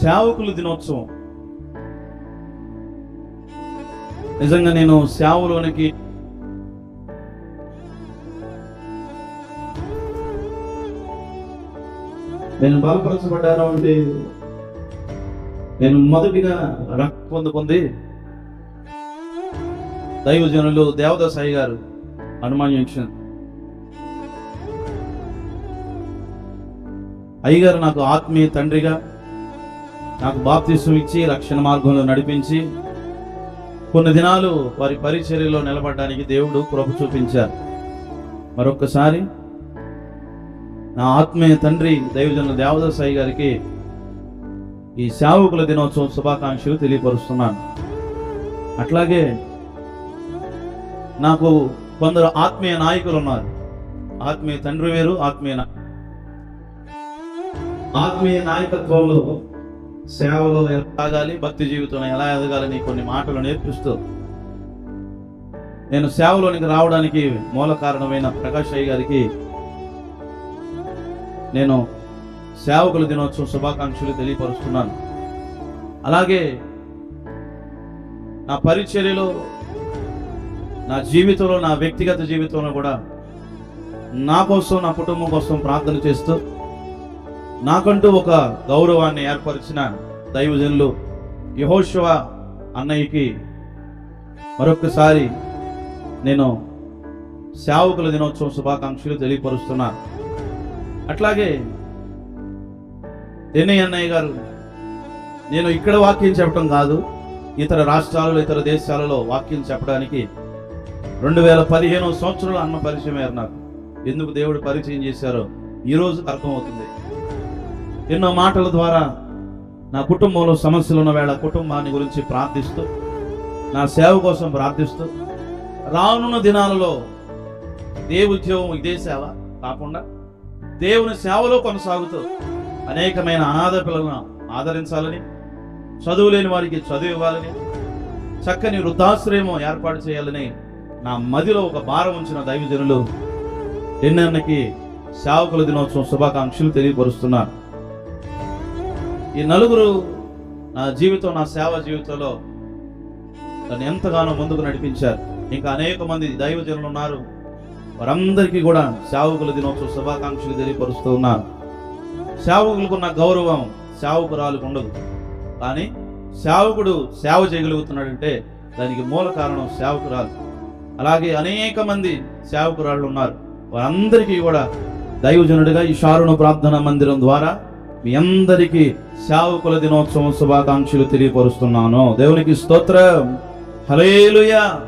సేవకుల దినోత్సవం. నిజంగా నేను సేవలోనికి నేను బలపరచబడ్డాను అంటే నేను మొదటిగా రక్త పొందు పొంది దైవజనులు దేవదాసాయి గారు హనుమాన్ జంక్షన్ అయ్యగారు నాకు ఆత్మీయ తండ్రిగా నాకు బాప్తిసం ఇచ్చి రక్షణ మార్గంలో నడిపించి కొన్ని దినాలు వారి పరిచర్యలో నిలబడడానికి దేవుడు కృప చూపించారు. మరొక్కసారి నా ఆత్మీయ తండ్రి దైవజనుల దేవదాసాయి గారికి ఈ సేవకుల దినోత్సవం శుభాకాంక్షలు తెలియపరుస్తున్నాను. అట్లాగే నాకు కొందరు ఆత్మీయ నాయకులు ఉన్నారు. ఆత్మీయ తండ్రి వేరు ఆత్మీయ ఆత్మీయ నాయకత్వంలో సేవలో ఎలాగాలి భక్తి జీవితంలో ఎలా ఎదగాలని కొన్ని మాటలు నేర్పిస్తూ నేను సేవలోనికి రావడానికి మూల కారణమైన ప్రకాష్ అయ్య గారికి నేను సేవకుల దినోత్సవం శుభాకాంక్షలు తెలియపరుస్తున్నాను. అలాగే నా పరిచర్యలో నా జీవితంలో నా వ్యక్తిగత జీవితంలో కూడా నా కోసం నా కుటుంబం కోసం ప్రార్థన చేస్తూ నాకంటూ ఒక గౌరవాన్ని ఏర్పరిచిన దైవజనులు యహోశివ అన్నయ్యకి మరొకసారి నేను సేవకుల దినోత్సవం శుభాకాంక్షలు తెలియపరుస్తున్నాను అట్లాగే ఎన్నయ్య అన్నయ్య గారు నేను ఇక్కడ వాక్యం చెప్పడం కాదు ఇతర రాష్ట్రాలలో ఇతర దేశాలలో వాక్యం చెప్పడానికి రెండు వేల పదిహేను సంవత్సరాలు అన్న పరిచయం అయ్యారు నాకు. ఎందుకు దేవుడు పరిచయం చేశారో ఈ రోజు అర్థమవుతుంది. ఎన్నో మాటల ద్వారా నా కుటుంబంలో సమస్యలు ఉన్న వేళ కుటుంబాన్ని గురించి ప్రార్థిస్తూ నా సేవ కోసం ప్రార్థిస్తూ రానున్న దినాలలో దేవు ఉద్యోగం ఇదే సేవ కాకుండా దేవుని సేవలో కొనసాగుతూ అనేకమైన అనాథ పిల్లలను ఆదరించాలని చదువు లేని వారికి చదువు ఇవ్వాలని చక్కని వృద్ధాశ్రయం ఏర్పాటు చేయాలని నా మదిలో ఒక భారం ఉంచిన దైవజనులు ఎన్నెన్నకి సేవకుల దినోత్సవం శుభాకాంక్షలు తెలియపరుస్తున్నారు. ఈ నలుగురు నా జీవితం నా సేవ జీవితంలో నన్ను ఎంతగానో ముందుకు నడిపించారు. ఇంకా అనేక మంది దైవజనులు ఉన్నారు. వారందరికీ కూడా సేవకుల దినోత్సవ శుభాకాంక్షలు తెలియపరుస్తూ ఉన్నారు. సేవకులకు ఉన్న గౌరవం సేవకురాలకు ఉండదు. కానీ సేవకుడు సేవ చేయగలుగుతున్నాడంటే దానికి మూల కారణం సేవకురాలు. అలాగే అనేక మంది సేవకురాళ్ళు ఉన్నారు. వారందరికీ కూడా దైవజనుడిగా ఈ షారుణ ప్రార్థన మందిరం ద్వారా మీ అందరికీ శావుకుల దినోత్సవం శుభాకాంక్షలు తెలియపరుస్తున్నాను. దేవునికి స్తోత్రం. హలేలుయా